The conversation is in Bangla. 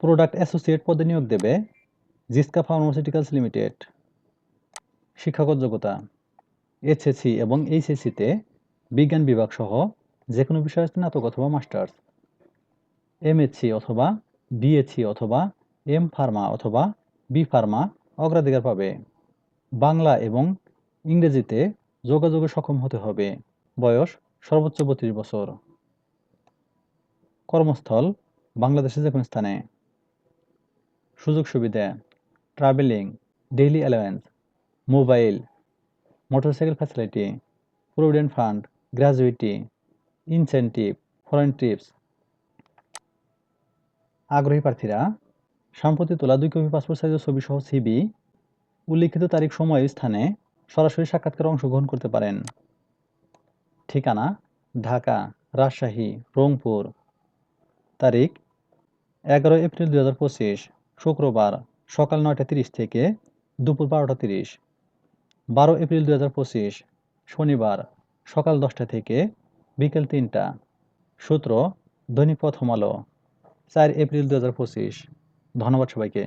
প্রোডাক্ট অ্যাসোসিয়েট পদে নিয়োগ দেবে জিসকা ফার্মাসিউটিক্যালস লিমিটেড শিক্ষাগত যোগ্যতা এইচএসসি এবং এইচএসসিতে বিজ্ঞান বিভাগ সহ যে কোনো বিষয়ে স্নাতক অথবা মাস্টার্স এমএসসি অথবা বিএসসি অথবা এম ফার্মা অথবা বি ফার্মা অগ্রাধিকার পাবে। বাংলা এবং ইংরেজিতে যোগাযোগে সক্ষম হতে হবে। বয়স সর্বোচ্চ বত্রিশ বছর। কর্মস্থল বাংলাদেশের যে কোনো স্থানে। সুযোগ সুবিধা travelling daily allowance mobile motorcycle facility provident fund gratuity incentive foreign trips আগ্রহী প্রার্থীরা সম্প্রতি তোলা দুই কপি পাসপোর্ট সাইজের ছবি সহ সিবি উল্লিখিত তারিখ, সময় স্থানে সরাসরি সাক্ষাৎকারে অংশগ্রহণ করতে পারেন। ঠিকানা, ঢাকা, রাজশাহী, রংপুর। তারিখ এগারো এপ্রিল দু হাজার পঁচিশ। শুক্রবার সকাল নয়টা তিরিশ থেকে দুপুর বারোটা তিরিশ। বারো এপ্রিল দু হাজার পঁচিশ শনিবার সকাল দশটা থেকে বিকেল তিনটা। সূত্র, দৈনিক প্রথম আলো, চার এপ্রিল দু হাজার পঁচিশ। ধন্যবাদ সবাইকে।